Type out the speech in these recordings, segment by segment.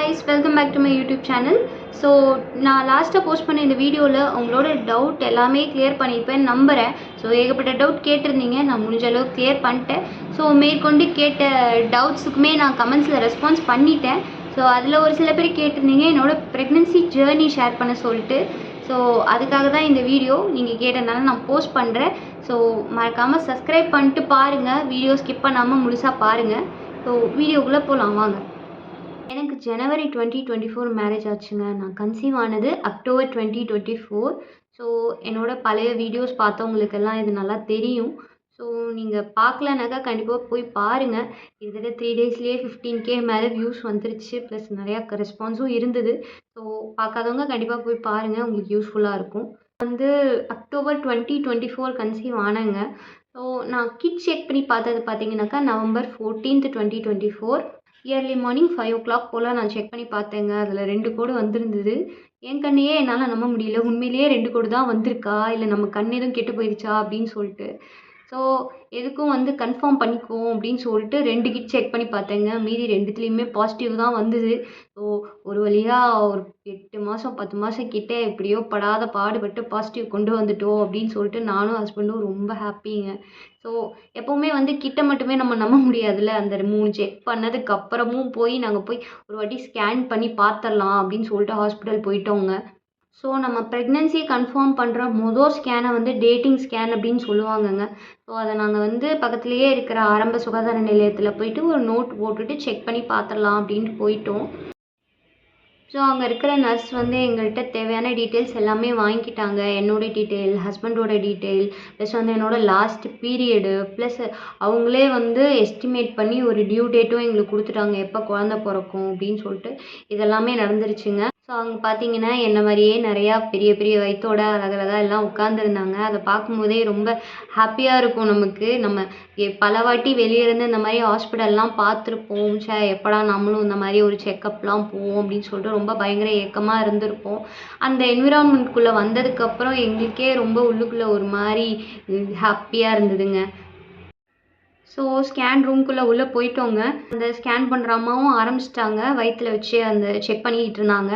Guys welcome back to my YouTube channel so நான் லாஸ்ட்டாக post பண்ண இந்த வீடியோவில் உங்களோட டவுட் எல்லாமே கிளியர் பண்ணியிருப்பேன் நம்புகிறேன் ஸோ ஏகப்பட்ட டவுட் கேட்டிருந்தீங்க. நான் முடிஞ்ச அளவுக்கு கிளியர் பண்ணிட்டேன். ஸோ மேற்கொண்டு கேட்ட டவுட்ஸுக்குமே நான் கமெண்ட்ஸில் ரெஸ்பான்ஸ் பண்ணிட்டேன். ஸோ அதில் ஒரு சில பேர் கேட்டிருந்தீங்க. என்னோட ப்ரெக்னென்சி ஜேர்னி ஷேர் பண்ண சொல்லிட்டு. ஸோ அதுக்காக தான் இந்த வீடியோ நீங்கள் கேட்டதுனால நான் போஸ்ட் பண்ணுறேன் ஸோ மறக்காமல் சப்ஸ்கிரைப் பண்ணிட்டு பாருங்கள் வீடியோ ஸ்கிப் பண்ணாமல் முழுசாக பாருங்கள் ஸோ வீடியோக்குள்ளே போகலாம் வாங்க. எனக்கு ஜனவரி டுவெண்ட்டி டுவெண்ட்டி ஃபோர் மேரேஜ் ஆச்சுங்க. நான் கன்சீவ் ஆனது October twenty twenty four. So என்னோட பழைய வீடியோஸ் பார்த்தவங்களுக்கெல்லாம் இது நல்லா தெரியும். ஸோ நீங்கள் பார்க்கலனாக்கா கண்டிப்பாக போய் பாருங்கள் கிட்டத்தட்ட த்ரீ டேஸ்லேயே ஃபிஃப்டீன் கே மேலே வியூஸ் வந்துருச்சு. ப்ளஸ் நிறையா ரெஸ்பான்ஸும் இருந்தது. ஸோ பார்க்காதவங்க கண்டிப்பாக போய் பாருங்கள் உங்களுக்கு யூஸ்ஃபுல்லாக இருக்கும். வந்து October twenty twenty four conceive ஆனேங்க. So நான் கிட் செக் பண்ணி பார்த்தது பார்த்தீங்கன்னாக்கா November fourteenth twenty twenty four early morning five o'clock போல் நான் செக் பண்ணி பார்த்தேங்க. அதில் ரெண்டு கோடு வந்திருந்தது. என் கண்ணையே என்னால் நம்ப முடியல. உண்மையிலேயே ரெண்டு கோடு தான் வந்திருக்கா? இல்லை நம்ம கண் எதுவும் கெட்டு போயிடுச்சா அப்படின்னு சொல்லிட்டு. ஸோ எதுக்கும் வந்து கன்ஃபார்ம் பண்ணிக்குவோம் அப்படின்னு சொல்லிட்டு ரெண்டு கிட் செக் பண்ணி பார்த்தேங்க. மீதி ரெண்டுத்துலேயுமே பாசிட்டிவ் தான் வந்தது. ஸோ ஒரு வழியாக ஒரு எட்டு மாதம் பத்து மாதம் கிட்டே எப்படியோ படாத பாடுபட்டு பாசிட்டிவ் கொண்டு வந்துட்டோம் அப்படின்னு சொல்லிட்டு நானும் ஹஸ்பண்டும் ரொம்ப ஹாப்பிங்க ஸோ எப்போவுமே வந்து கிட்ட மட்டுமே நம்ம நம்ப முடியாதுல்ல. அந்த மூணு செக் பண்ணதுக்கு அப்புறமும் போய் நாங்கள் போய் ஒரு வாட்டி ஸ்கேன் பண்ணி பார்த்துடலாம் அப்படின்னு சொல்லிட்டு ஹாஸ்பிட்டல் போயிட்டோங்க. ஸோ நம்ம ப்ரெக்னென்சி கன்ஃபார்ம் பண்ணுற மொதல் ஸ்கேனை வந்து டேட்டிங் ஸ்கேன் அப்படின்னு சொல்லுவாங்கங்க. ஸோ அதை நாங்கள் வந்து பக்கத்துலேயே இருக்கிற ஆரம்ப சுகாதார நிலையத்தில் போயிட்டு ஒரு நோட் போட்டுட்டு செக் பண்ணி பார்த்துடலாம் அப்படின்ட்டு போயிட்டோம். ஸோ அங்கே இருக்கிற நர்ஸ் வந்து எங்கள்கிட்ட தேவையான டீட்டெயில்ஸ் எல்லாமே வாங்கிக்கிட்டாங்க. என்னோடய டீட்டெயில் ஹஸ்பண்டோட டீட்டெயில் ப்ளஸ் வந்து என்னோடய லாஸ்ட் பீரியடு ப்ளஸ் அவங்களே வந்து எஸ்டிமேட் பண்ணி ஒரு டியூ டேட்டும் எங்களுக்கு கொடுத்துட்டாங்க. எப்போ குழந்த பிறக்கும் அப்படின்னு சொல்லிட்டு இதெல்லாமே நடந்துருச்சுங்க. ஸோ அவங்க பார்த்தீங்கன்னா என்ன மாதிரியே நிறையா பெரிய பெரிய வயிற்றோட அழகழகாக எல்லாம் உட்காந்துருந்தாங்க அதை பார்க்கும்போதே ரொம்ப ஹாப்பியாக இருக்கும் நமக்கு. நம்ம பல வாட்டி வெளியே இருந்து இந்த மாதிரி ஹாஸ்பிட்டல்லாம் பார்த்துருப்போம். சே எப்படா நம்மளும் இந்த மாதிரி ஒரு செக்கப்லாம் போவோம் அப்படின்னு சொல்லிட்டு ரொம்ப பயங்கர ஏக்கமாக இருந்திருப்போம். அந்த என்விரான்மெண்ட்குள்ளே வந்ததுக்கப்புறம் எங்களுக்கே ரொம்ப உள்ளுக்குள்ளே ஒரு மாதிரி ஹாப்பியாக இருந்ததுங்க. ஸோ ஸ்கேன் ரூம்குள்ளே உள்ளே போயிட்டோங்க. அந்த ஸ்கேன் பண்ணுற அம்மாவும் ஆரம்பிச்சிட்டாங்க. வயிற்றில் வச்சு அந்த செக் பண்ணிக்கிட்டு இருந்தாங்க.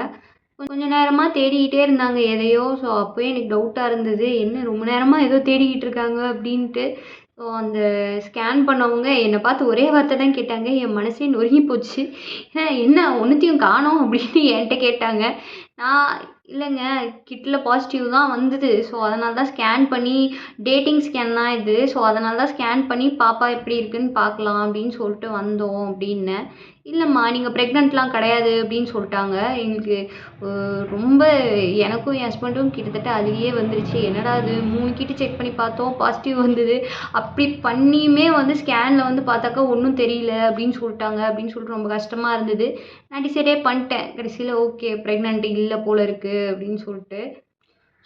கொஞ்ச நேரமாக தேடிக்கிட்டே இருந்தாங்க எதையோ. ஸோ அப்போயே எனக்கு டவுட்டாக இருந்தது. என்ன ரொம்ப நேரமாக ஏதோ தேடிக்கிட்டு இருக்காங்க? அப்படின்ட்டு. ஸோ அந்த ஸ்கேன் பண்ணவங்க என்னை பார்த்து ஒரே வார்த்தை தான் கேட்டாங்க. என் மனசே நொறுங்கி போச்சு. என்ன ஒன்றுத்தையும் காணோம்? அப்படின்னு என்கிட்ட கேட்டாங்க. நான் இல்லைங்க கிட்டில் பாசிட்டிவ் தான் வந்தது. ஸோ அதனால தான் ஸ்கேன் பண்ணி டேட்டிங் ஸ்கேன் தான் இது. ஸோ அதனால தான் ஸ்கேன் பண்ணி பாப்பா எப்படி இருக்குன்னு பார்க்கலாம் அப்படின்னு சொல்லிட்டு வந்தோம் அப்படின்னேன் இல்லைம்மா நீங்கள் ப்ரெக்னென்ட்லாம் கிடையாது அப்படின்னு சொல்லிட்டாங்க. எங்களுக்கு ரொம்ப எனக்கும் என் ஹஸ்பண்டும் கிட்டத்தட்ட அதுலேயே வந்துருச்சு. என்னடா அது மூணு கிட்ட செக் பண்ணி பார்த்தோம் பாசிட்டிவ் வந்தது. அப்படி பண்ணியுமே வந்து ஸ்கேனில் வந்து பார்த்தாக்கா ஒன்றும் தெரியல அப்படின்னு சொல்லிட்டாங்க அப்படின்னு சொல்லிட்டு ரொம்ப கஷ்டமாக இருந்தது. நான் டிசைடே பண்ணிட்டேன். கடைசியில் ஓகே ப்ரெக்னென்ட் இல்லை போல் இருக்குது அப்படின்னு சொல்லிட்டு.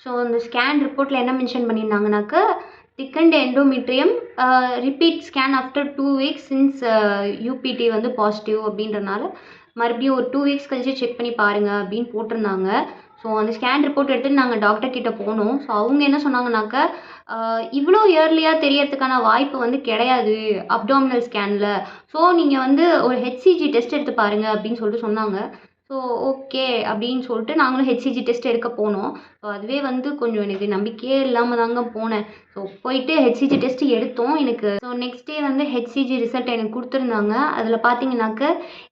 ஸோ அந்த ஸ்கேன் ரிப்போர்ட்டில் என்ன மென்ஷன் பண்ணியிருந்தாங்கனாக்கா thickened endometrium repeat scan after two weeks since UPT வந்து பாசிட்டிவ் அப்படின்றனால மறுபடியும் ஒரு டூ வீக்ஸ் கழிச்சு செக் பண்ணி பாருங்கள் அப்படின்னு போட்டிருந்தாங்க. ஸோ அந்த ஸ்கேன் ரிப்போர்ட் எடுத்து நாங்கள் டாக்டர் கிட்ட போனோம். ஸோ அவங்க என்ன சொன்னாங்கனாக்கா இவ்வளோ இயர்லியாக தெரியறதுக்கான வாய்ப்பு வந்து கிடையாது அப்டாமினல் ஸ்கேனில் ஸோ நீங்கள் வந்து ஒரு ஹெச்சிஜி டெஸ்ட் எடுத்து பாருங்கள் அப்படின்னு சொல்லிட்டு சொன்னாங்க. ஸோ ஓகே அப்படின்னு சொல்லிட்டு நாங்களும் ஹெச்சிஜி டெஸ்ட் எடுக்க போனோம். ஸோ அதுவே வந்து கொஞ்சம் எனக்கு நம்பிக்கையே இல்லாமல் தாங்க போனேன். ஸோ போயிட்டு ஹெச்சிஜி டெஸ்ட் எடுத்தோம் எனக்கு. ஸோ நெக்ஸ்ட் டே வந்து ஹெச்சிஜி ரிசல்ட் எனக்கு கொடுத்துருந்தாங்க. அதில் பார்த்தீங்கன்னாக்க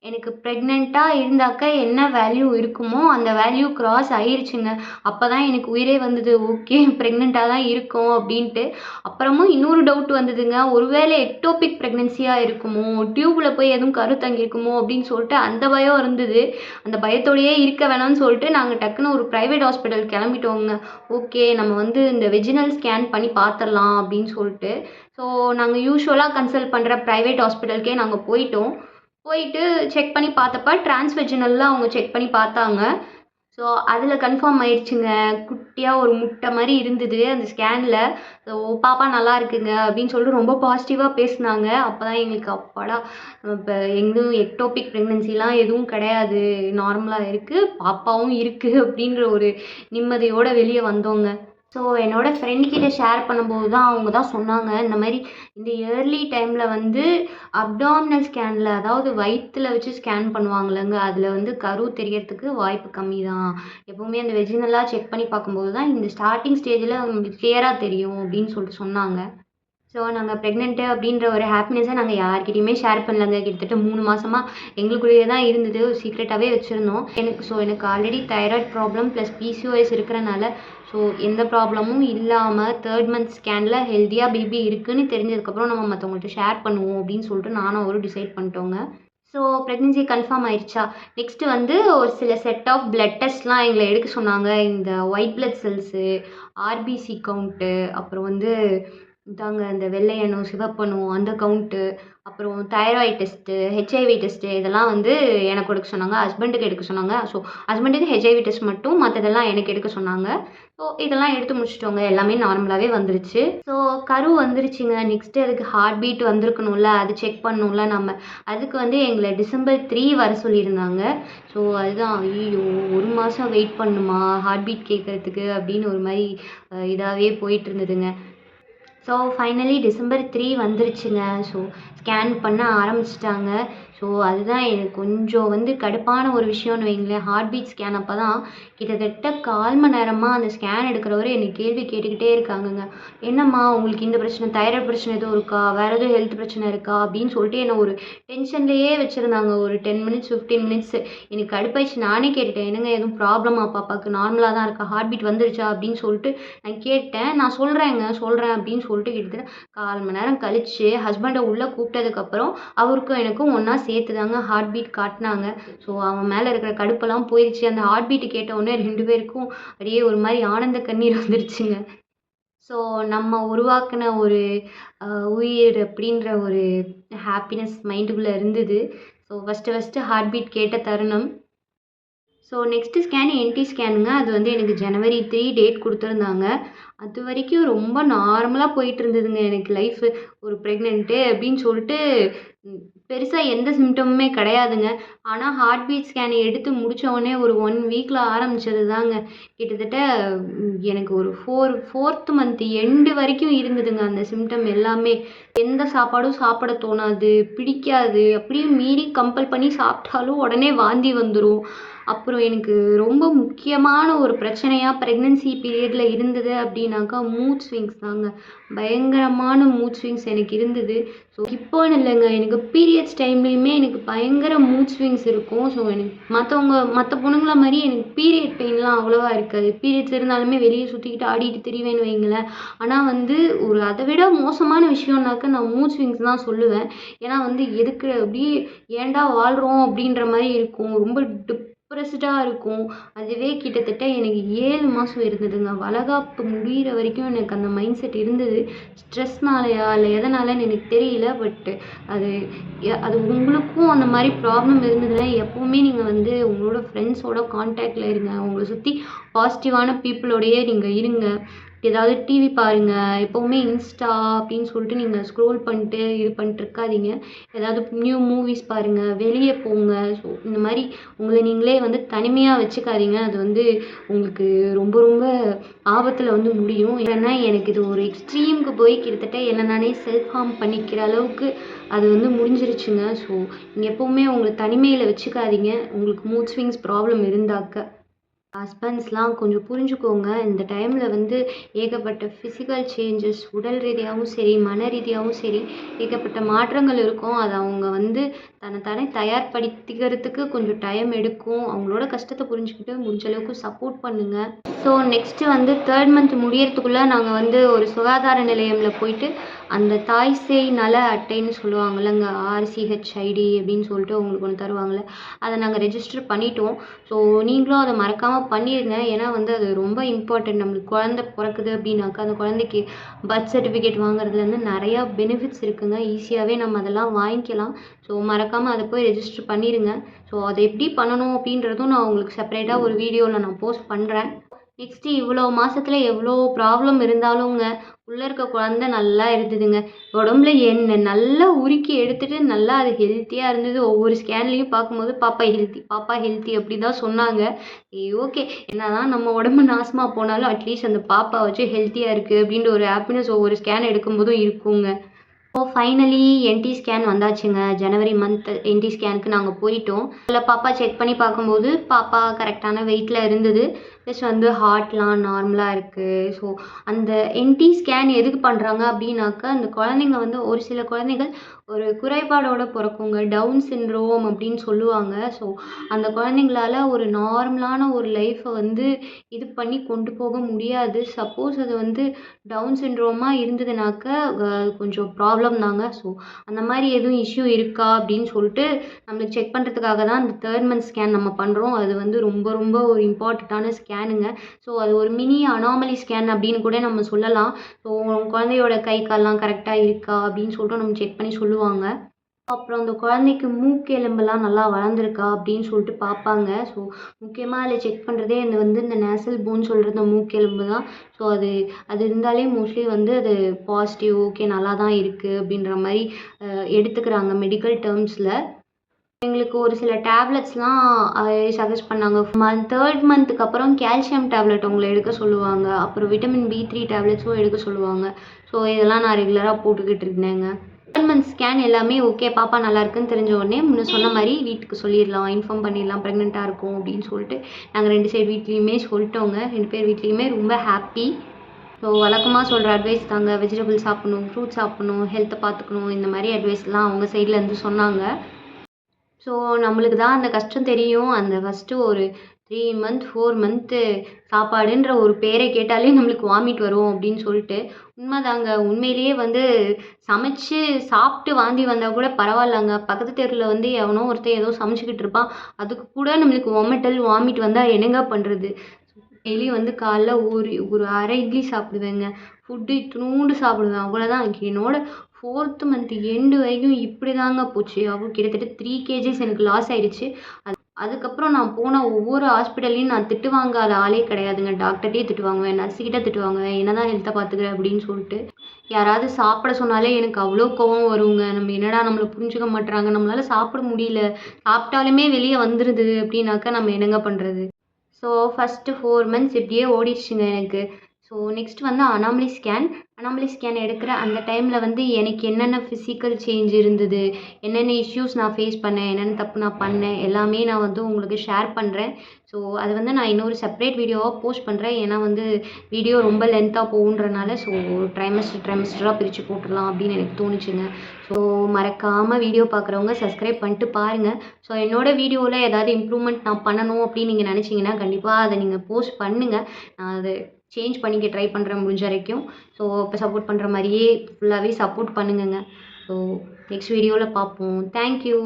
எனக்கு ப்ரெக்னெண்ட்டாக இருந்தாக்க என்ன வேல்யூ இருக்குமோ அந்த வேல்யூ க்ராஸ் ஆயிருச்சுங்க. அப்போ தான் எனக்கு உயிரே வந்தது. ஓகே ப்ரெக்னெண்ட்டாக தான் இருக்கும் அப்படின்ட்டு. அப்புறமும் இன்னொரு டவுட் வந்ததுங்க. ஒருவேளை எக்டோபிக் ப்ரெக்னென்சியாக இருக்குமோ டியூப்பில் போய் எதுவும் கரு தங்கியிருக்குமோ அப்படின்னு சொல்லிட்டு அந்த பயம் இருந்தது. அந்த பயத்தோடையே இருக்க வேணாம்னு சொல்லிட்டு நாங்கள் டக்குன்னு ஒரு ப்ரைவேட் ஹாஸ்பிட்டல் கிளம்பிட்டோங்க. ஓகே நம்ம வந்து இந்த வெஜினல் ஸ்கேன் பண்ணி பார்த்துடலாம் அப்படின்னு சொல்லிட்டு. ஸோ நாங்கள் யூஸ்வலாக கன்சல்ட் பண்ணுற ப்ரைவேட் ஹாஸ்பிட்டலுக்கே நாங்கள் போயிட்டோம். போயிட்டு செக் பண்ணி பார்த்தப்ப டிரான்ஸ்வெஜினலில் அவங்க செக் பண்ணி பார்த்தாங்க. ஸோ அதில் கன்ஃபார்ம் ஆயிடுச்சுங்க. குட்டியாக ஒரு முட்டை மாதிரி இருந்தது அந்த ஸ்கேனில் ஸோ பாப்பா நல்லா இருக்குங்க அப்படின்னு சொல்லிட்டு ரொம்ப பாசிட்டிவாக பேசினாங்க. அப்போ தான் எங்களுக்கு அப்பாடா இப்போ எங்கேயும் எக்டோபிக் ப்ரெக்னென்சிலாம் எதுவும் கிடையாது. நார்மலாக இருக்குது பாப்பாவும் இருக்குது அப்படின்ற ஒரு நிம்மதியோடு வெளியே வந்தோங்க. ஸோ என்னோட ஃப்ரெண்ட் கிட்ட ஷேர் பண்ணும்போது தான் அவங்க தான் சொன்னாங்க இந்த மாதிரி இந்த இயர்லி டைமில் வந்து அப்டாமினல் ஸ்கேனில் அதாவது வயிற்றில் வச்சு ஸ்கேன் பண்ணுவாங்கல்லங்க அதில் வந்து கரு தெரியறதுக்கு வாய்ப்பு கம்மி தான். எப்போவுமே அந்த வெஜினலாக செக் பண்ணி பார்க்கும்போது தான் இந்த ஸ்டார்டிங் ஸ்டேஜில் உங்களுக்கு கிளியராக தெரியும் அப்படின்னு சொல்லிட்டு சொன்னாங்க. ஸோ நாங்கள் ப்ரெக்னென்ட்டு அப்படின்ற ஒரு ஹாப்பினஸை நாங்கள் யார்கிட்டையுமே ஷேர் பண்ணலங்க. கிட்டத்தட்ட மூணு மாதமாக எங்களுக்குள்ளேயே தான் இருந்தது. சீக்ரெட்டாகவே வச்சுருந்தோம். எனக்கு ஸோ எனக்கு already thyroid problem plus PCOS இருக்கிறனால ஸோ எந்த ப்ராப்ளமும் இல்லாமல் தேர்ட் மந்த் ஸ்கேனில் ஹெல்த்தியாக பேபி இருக்குன்னு தெரிஞ்சதுக்கப்புறம் நம்ம மற்றவங்கள்ட்ட ஷேர் பண்ணுவோம் அப்படின்னு சொல்லிட்டு நானும் அவரும் டிசைட் பண்ணிட்டோங்க. ஸோ ப்ரெக்னென்சி கன்ஃபார்ம் ஆயிடுச்சா நெக்ஸ்ட்டு வந்து ஒரு சில செட் ஆஃப் பிளட் டெஸ்ட்லாம் எங்களை எடுக்க சொன்னாங்க. இந்த white blood cells RBC count அப்புறம் வந்து இதாங்க இந்த வெள்ளையணு சிவப்பணு அந்த கவுண்ட்டு அப்புறம் தைராய்டு டெஸ்ட்டு ஹெச்ஐவி டெஸ்ட்டு இதெல்லாம் வந்து எனக்கு எடுக்க சொன்னாங்க. ஹஸ்பண்டுக்கு எடுக்க சொன்னாங்க. ஸோ ஹஸ்பண்டுக்கு ஹெச்ஐவி டெஸ்ட் மட்டும் மற்றதெல்லாம் எனக்கு எடுக்க சொன்னாங்க. ஸோ இதெல்லாம் எடுத்து முடிச்சிட்டோங்க. எல்லாமே நார்மலாகவே வந்துருச்சு. ஸோ கரு வந்துருச்சுங்க. நெக்ஸ்ட்டு அதுக்கு ஹார்ட் பீட் வந்திருக்கணும்ல. அது செக் பண்ணணும்ல நம்ம. அதுக்கு வந்து எங்களை டிசம்பர் த்ரீ வர சொல்லியிருந்தாங்க. ஸோ அதுதான் ஐயோ ஒரு மாதம் வெயிட் பண்ணுமா? ஹார்ட் பீட் கேட்குறதுக்கு அப்படின்னு ஒரு மாதிரி இதாகவே போயிட்டு இருந்ததுங்க. ஸோ ஃபைனலி டிசம்பர் த்ரீ வந்துருச்சுங்க. ஸோ ஸ்கேன் பண்ண ஆரம்பிச்சிட்டாங்க. ஸோ அதுதான் எனக்கு கொஞ்சம் வந்து கடுப்பான ஒரு விஷயம்னு வைங்களேன். ஹார்ட் பீட் ஸ்கேன் அப்போ தான் கிட்டத்தட்ட கால் மணி நேரமாக அந்த ஸ்கேன் எடுக்கிறவரை என்னை கேள்வி கேட்டுக்கிட்டே இருக்காங்கங்க. என்னம்மா உங்களுக்கு இந்த பிரச்சனை தைராய்டு பிரச்சனை எதுவும் இருக்கா? வேறு எதுவும் ஹெல்த் பிரச்சனை இருக்கா? அப்படின்னு சொல்லிட்டு என்னை ஒரு டென்ஷன்லேயே வச்சுருந்தாங்க. ஒரு டென் மினிட்ஸ் ஃபிஃப்டீன் மினிட்ஸ் எனக்கு கடுப்பாயிடுச்சு. நானே கேட்டுட்டேன். என்னங்க எதுவும் ப்ராப்ளமா பாப்பாவுக்கு நார்மலாக தான் இருக்கா? ஹார்ட் பீட் வந்துருச்சா? அப்படின்னு சொல்லிட்டு நான் கேட்டேன். நான் சொல்கிறேங்க சொல்கிறேன் அப்படின்னு சொல்லிட்டு கிட்டத்தட்ட கால் மணி நேரம் கழிச்சு ஹஸ்பண்டை உள்ளே கூப்பிட்டதுக்கப்புறம் அவருக்கும் எனக்கும் ஒன்றா சேர்த்து தாங்க ஹார்ட் பீட் காட்டினாங்க. ஸோ அவன் மேலே இருக்கிற கடுப்பெல்லாம் போயிடுச்சு அந்த ஹார்ட் பீட்டு கேட்ட உடனே ரெண்டு பேருக்கும் அப்படியே ஒரு மாதிரி ஆனந்த கண்ணீர் வந்துருச்சுங்க. ஸோ நம்ம உருவாக்கின ஒரு உயிர் அப்படின்ற ஒரு ஹாப்பினஸ் மைண்டுக்குள்ளே இருந்தது. So first first heart beat கேட்ட தருணம். ஸோ நெக்ஸ்ட்டு ஸ்கேன் என்டி ஸ்கேனுங்க அது வந்து எனக்கு ஜனவரி த்ரீ டேட் கொடுத்துருந்தாங்க. அது வரைக்கும் ரொம்ப நார்மலாக போயிட்டு இருந்ததுங்க. எனக்கு லைஃப் ஒரு ப்ரெக்னென்ட்டு அப்படின்னு சொல்லிட்டு பெருசாக எந்த சிம்டமுமே கிடையாதுங்க. ஆனால் ஹார்ட் பீட் ஸ்கேன் எடுத்து முடித்தவொடனே ஒரு ஒன் வீக்கில் ஆரம்பித்தது தாங்க கிட்டத்தட்ட எனக்கு ஒரு ஃபோர் ஃபோர்த் மந்த் எண்டு வரைக்கும் இருந்ததுங்க அந்த சிம்டம் எல்லாமே. எந்த சாப்பாடும் சாப்பிட தோணாது பிடிக்காது அப்படியே மீறி கம்பல் பண்ணி சாப்பிட்டாலும் உடனே வாந்தி வந்துடும் அப்புறம் எனக்கு ரொம்ப முக்கியமான ஒரு பிரச்சனையாக ப்ரெக்னென்சி பீரியடில் இருந்தது அப்படின்னாக்கா மூட் ஸ்விங்ஸ் தாங்க. பயங்கரமான மூட் ஸ்விங்ஸ் எனக்கு இருந்தது. ஸோ இப்போன்னு இல்லைங்க. எனக்கு பீரியட்ஸ் டைம்லேயுமே எனக்கு பயங்கர மூட் ஸ்விங்ஸ் இருக்கும். ஸோ எனக்கு மற்றவங்க மற்ற பொண்ணுங்கள மாதிரி எனக்கு பீரியட் பெயின்லாம் அவ்வளோவா இருக்காது. பீரியட்ஸ் இருந்தாலுமே வெளியே சுற்றிக்கிட்டு ஆடிட்டு திரிவேன்னு வைங்களேன். ஆனால் வந்து ஒரு அதை விட மோசமான விஷயம்னாக்க நான் மூட் ஸ்விங்ஸ் தான் சொல்லுவேன். ஏன்னா வந்து எதுக்கு அப்படியே ஏன்டா வாழ்கிறோம் அப்படின்ற மாதிரி இருக்கும். ரொம்ப டிப் டிப்ரெஸ்டாக இருக்கும். அதுவே கிட்டத்தட்ட எனக்கு ஏழு மாதம் இருந்ததுங்க. வளகாப்பு முடிகிற வரைக்கும் எனக்கு அந்த மைண்ட் செட் இருந்தது ஸ்ட்ரெஸ்னாலையா இல்லை எதனாலன்னு எனக்கு தெரியல பட்டு அது எ- அது உங்களுக்கும் அந்த மாதிரி ப்ராப்ளம் இருந்ததுன்னா எப்போவுமே நீங்கள் வந்து உங்களோட ஃப்ரெண்ட்ஸோட காண்டாக்டில் இருங்க. உங்களை சுற்றி பாசிட்டிவான பீப்புளோடையே நீங்கள் இருங்க. ஏதாவது டிவி பாருங்கள் எப்போவுமே இன்ஸ்டா அப்படின்னு சொல்லிட்டு நீங்கள் ஸ்க்ரோல் பண்ணிட்டு இது பண்ணிட்டு இருக்காதீங்க. ஏதாவது நியூ மூவிஸ் பாருங்கள் வெளியே போங்க. ஸோ இந்த மாதிரி உங்களை நீங்களே வந்து தனிமையாக வச்சுக்காதீங்க. அது வந்து உங்களுக்கு ரொம்ப ரொம்ப ஆபத்தில் வந்து முடியும். ஏன்னா எனக்கு இது ஒரு எக்ஸ்ட்ரீமுக்கு போய் கிட்டத்தட்ட என்ன நானே செல்ஃப் ஹார்ம் பண்ணிக்கிற அளவுக்கு அது வந்து முடிஞ்சிருச்சுங்க. ஸோ நீங்கள் எப்போவுமே உங்களை தனிமையில் வச்சுக்காதீங்க. உங்களுக்கு மூட் ஸ்விங்ஸ் ப்ராப்ளம் இருந்தாக்க. ஹஸ்பண்ட்ஸ்லாம் கொஞ்சம் புரிஞ்சுக்கோங்க. இந்த டைமில் வந்து ஏகப்பட்ட ஃபிசிக்கல் சேஞ்சஸ் உடல் ரீதியாகவும் சரி மன ரீதியாகவும் சரி ஏகப்பட்ட மாற்றங்கள் இருக்கும். அதை அவங்க வந்து தன்னை தானே தயார்படுத்திக்கிறதுக்கு கொஞ்சம் டைம் எடுக்கும். அவங்களோட கஷ்டத்தை புரிஞ்சுக்கிட்டு முடிஞ்ச அளவுக்கு சப்போர்ட் பண்ணுங்கள் ஸோ நெக்ஸ்ட்டு வந்து தேர்ட் மந்த் முடியறதுக்குள்ளே நாங்கள் வந்து ஒரு சுகாதார நிலையமில் போயிட்டு அந்த தாய் சேய் நல அட்டைன்னு சொல்லுவாங்கல்லங்க ஆர்சிஹெச்ஐடி அப்படின்னு சொல்லிட்டு உங்களுக்கு ஒன்று தருவாங்கள்ல அதை நாங்கள் ரெஜிஸ்டர் பண்ணிட்டோம். ஸோ நீங்களும் அதை மறக்காமல் பண்ணிடுங்க ஏன்னா வந்து அது ரொம்ப இம்பார்ட்டன்ட் நம்மளுக்கு குழந்த பிறக்குது அப்படின்னாக்கா அந்த குழந்தைக்கு பர்த் சர்டிஃபிகேட் வாங்குறதுலேருந்து நிறையா பெனிஃபிட்ஸ் இருக்குங்க. ஈஸியாகவே நம்ம அதெல்லாம் வாங்கிக்கலாம். ஸோ மறக்காமல் அதை போய் ரெஜிஸ்டர் பண்ணிடுங்க ஸோ அதை எப்படி பண்ணணும் அப்படின்றதும் நான் உங்களுக்கு செப்பரேட்டாக ஒரு வீடியோவில் நான் போஸ்ட் பண்ணுறேன் நெக்ஸ்ட்டு இவ்வளோ மாதத்தில் எவ்வளோ ப்ராப்ளம் இருந்தாலுங்க உள்ளே இருக்க குழந்த நல்லா இருந்ததுங்க. உடம்புல என்ன நல்லா உருக்கி எடுத்துட்டு நல்லா அது ஹெல்த்தியாக இருந்தது. ஒவ்வொரு ஸ்கேன்லேயும் பார்க்கும்போது பாப்பா ஹெல்த்தி பாப்பா ஹெல்த்தி அப்படி தான் சொன்னாங்க. ஓகே ஓகே என்னதான் நம்ம உடம்பு நாசமாக போனாலும் அட்லீஸ்ட் அந்த பாப்பா வச்சு ஹெல்த்தியாக இருக்குது அப்படின்ற ஒரு ஹாப்பினஸ் ஒவ்வொரு ஸ்கேன் எடுக்கும்போதும் இருக்குங்க. ஸோ ஃபைனலி என்டி ஸ்கேன் வந்தாச்சுங்க. ஜனவரி மந்த் என்டி ஸ்கேனுக்கு நாங்கள் போயிட்டோம். அதில் பாப்பா செக் பண்ணி பார்க்கும்போது பாப்பா கரெக்டான வெயிட்டில் இருந்தது. ப்ளஸ் வந்து ஹார்ட்லாம் நார்மலாக இருக்குது ஸோ அந்த என்டி ஸ்கேன் எதுக்கு பண்ணுறாங்க அப்படின்னாக்கா அந்த குழந்தைங்க வந்து ஒரு சில குழந்தைகள் ஒரு குறைபாடோட பிறக்குங்க. டவுன் சின்ரோம் அப்படின்னு சொல்லுவாங்க. ஸோ அந்த குழந்தைங்களால ஒரு நார்மலான ஒரு லைஃப்பை வந்து இது பண்ணி கொண்டு போக முடியாது. சப்போஸ் அது வந்து டவுன் சிண்ட்ரோமாக இருந்ததுனாக்க கொஞ்சம் ப்ராப்ளம் தாங்க. ஸோ அந்த மாதிரி எதுவும் இஷ்யூ இருக்கா அப்படின்னு சொல்லிட்டு நம்மளுக்கு செக் பண்ணுறதுக்காக தான் அந்த தேர்ட் மந்த் ஸ்கேன் நம்ம பண்ணுறோம் அது வந்து ரொம்ப ரொம்ப ஒரு இம்பார்ட்டண்ட்டான ஸ்கேன் ஸ்கேனுங்க ஸோ அது ஒரு மினி அனாமலி ஸ்கேன் அப்படின்னு கூட நம்ம சொல்லலாம். ஸோ குழந்தையோட கை கால்லாம் கரெக்டாக இருக்கா அப்படின்னு சொல்லிட்டு நம்ம செக் பண்ணி சொல்லுவாங்க. அப்புறம் அந்த குழந்தைக்கு மூக்கு எலும்பெல்லாம் நல்லா வளர்ந்துருக்கா அப்படின்னு சொல்லிட்டு பார்ப்பாங்க. ஸோ முக்கியமாக அதில் செக் பண்ணுறதே இந்த வந்து இந்த நேசல் போன் சொல்கிற இந்த மூக்கெலும்பு தான். ஸோ அது அது இருந்தாலே மோஸ்ட்லி வந்து அது பாசிட்டிவ் ஓகே நல்லா தான் இருக்குது அப்படின்ற மாதிரி எடுத்துக்கிறாங்க மெடிக்கல் டேர்ம்ஸில் எங்களுக்கு ஒரு சில டேப்லெட்ஸ்லாம் சஜஸ்ட் பண்ணாங்க. மந்த் தேர்ட் மந்த்துக்கு அப்புறம் கால்சியம் டேப்லெட் உங்களை எடுக்க சொல்லுவாங்க. அப்புறம் விட்டமின் பி த்ரீ டேப்லெட்ஸும் எடுக்க சொல்லுவாங்க. ஸோ இதெல்லாம் நான் ரெகுலராக போட்டுக்கிட்டு இருந்தேங்க. தேர்ட் மந்த் ஸ்கேன் எல்லாமே ஓகே பாப்பா நல்லா இருக்குன்னு தெரிஞ்ச உடனே முன்ன சொன்ன மாதிரி வீட்டுக்கு சொல்லிடலாம் இன்ஃபார்ம் பண்ணிடலாம் ப்ரெக்னெண்ட்டாக இருக்கும் அப்படின்னு சொல்லிட்டு நாங்கள் ரெண்டு சைடு வீட்லேயுமே சொல்லிட்டோங்க. ரெண்டு பேர் வீட்லேயுமே ரொம்ப ஹாப்பி ஸோ வழக்கமாக சொல்கிற அட்வைஸ் தாங்க. வெஜிடபிள் சாப்பிடணும் ஃப்ரூட்ஸ் சாப்பிடணும் ஹெல்த்தை பார்த்துக்கணும் இந்த மாதிரி அட்வைஸ்லாம் அவங்க சைட்லேருந்து சொன்னாங்க. ஸோ நம்மளுக்கு தான் அந்த கஷ்டம் தெரியும். அந்த ஃபஸ்ட்டு ஒரு த்ரீ மந்த் ஃபோர் மந்த்து சாப்பாடுன்ற ஒரு பேரை கேட்டாலே நம்மளுக்கு வாமிட் வரும் அப்படின்னு சொல்லிட்டு. உண்மைதாங்க. உண்மையிலேயே வந்து சமைச்சு சாப்பிட்டு வாந்தி வந்தால் கூட பரவாயில்லங்க. பக்கத்து தெருவில் வந்து எவனோ ஒருத்தன் ஏதோ சமைச்சிக்கிட்டு இருப்பான். அதுக்கு கூட நம்மளுக்கு ஒமட்டல் வாமிட் வந்தால் என்னங்க பண்ணுறது டெய்லி வந்து காலைல ஒரு ஒரு அரை இட்லி சாப்பிடுவேங்க. ஃபுட்டு இத்தினூண்டு சாப்பிடுவேன். அவ்வளோதான் என்னோட ஃபோர்த்து மந்த் எண்டு வரைக்கும் இப்படி தாங்க போச்சு. அவ்வளோ கிட்டத்தட்ட த்ரீ கேஜிஸ் எனக்கு லாஸ் ஆயிடுச்சு. அது அதுக்கப்புறம் நான் போன ஒவ்வொரு ஹாஸ்பிட்டல்லையும் நான் திட்டு வாங்காத ஆளே கிடையாதுங்க. டாக்டர்கிட்டே திட்டு வாங்குவேன். நர்ஸுக்கிட்ட திட்டு வாங்குவேன். என்ன தான் ஹெல்த்தை பார்த்துக்கிறேன் அப்படின்னு சொல்லிட்டு யாராவது சாப்பிட சொன்னாலே எனக்கு அவ்வளோ கோவம் வருங்க. நம்ம என்னடா நம்மளை புரிஞ்சுக்க மாட்டுறாங்க நம்மளால் சாப்பிட முடியல. சாப்பிட்டாலுமே வெளியே வந்துடுது அப்படின்னாக்கா நம்ம என்னங்க பண்ணுறது ஸோ ஃபஸ்ட்டு ஃபோர் மந்த்ஸ் இப்படியே ஓடிடுச்சுங்க எனக்கு. ஸோ நெக்ஸ்ட் வந்து அனாமலி ஸ்கேன் அனாமலி ஸ்கேன் எடுக்கிற அந்த டைமில் வந்து எனக்கு என்னென்ன ஃபிசிக்கல் சேஞ்ச் இருந்தது என்னென்ன இஷ்யூஸ் நான் ஃபேஸ் பண்ணேன் என்னென்ன தப்பு நான் பண்ணேன் எல்லாமே நான் வந்து உங்களுக்கு ஷேர் பண்ணுறேன் ஸோ அது வந்து நான் இன்னொரு செப்பரேட் வீடியோவாக போஸ்ட் பண்ணுறேன் ஏன்னா வந்து வீடியோ ரொம்ப லென்த்தாக போகுன்றனால ஸோ ட்ரைமஸ்டர் ட்ரைமஸ்டராக பிரித்து போட்டுடலாம் அப்படின்னு எனக்கு தோணுச்சுங்க. ஸோ மறக்காமல் வீடியோ பார்க்குறவங்க சப்ஸ்கிரைப் பண்ணிட்டு பாருங்கள் ஸோ என்னோட வீடியோவில் ஏதாவது இம்ப்ரூவ்மெண்ட் நான் பண்ணணும் அப்படின்னு நீங்கள் நினச்சிங்கன்னா கண்டிப்பாக அதை நீங்கள் போஸ்ட் பண்ணுங்கள் நான் அதை சேஞ்ச் பண்ணிக்க ட்ரை பண்ணுறேன் முடிஞ்ச வரைக்கும். ஸோ இப்போ சப்போர்ட் பண்ணுற மாதிரியே ஃபுல்லாகவே சப்போர்ட் பண்ணுங்கங்க. ஸோ நெக்ஸ்ட் வீடியோவில் பார்ப்போம். தேங்க்யூ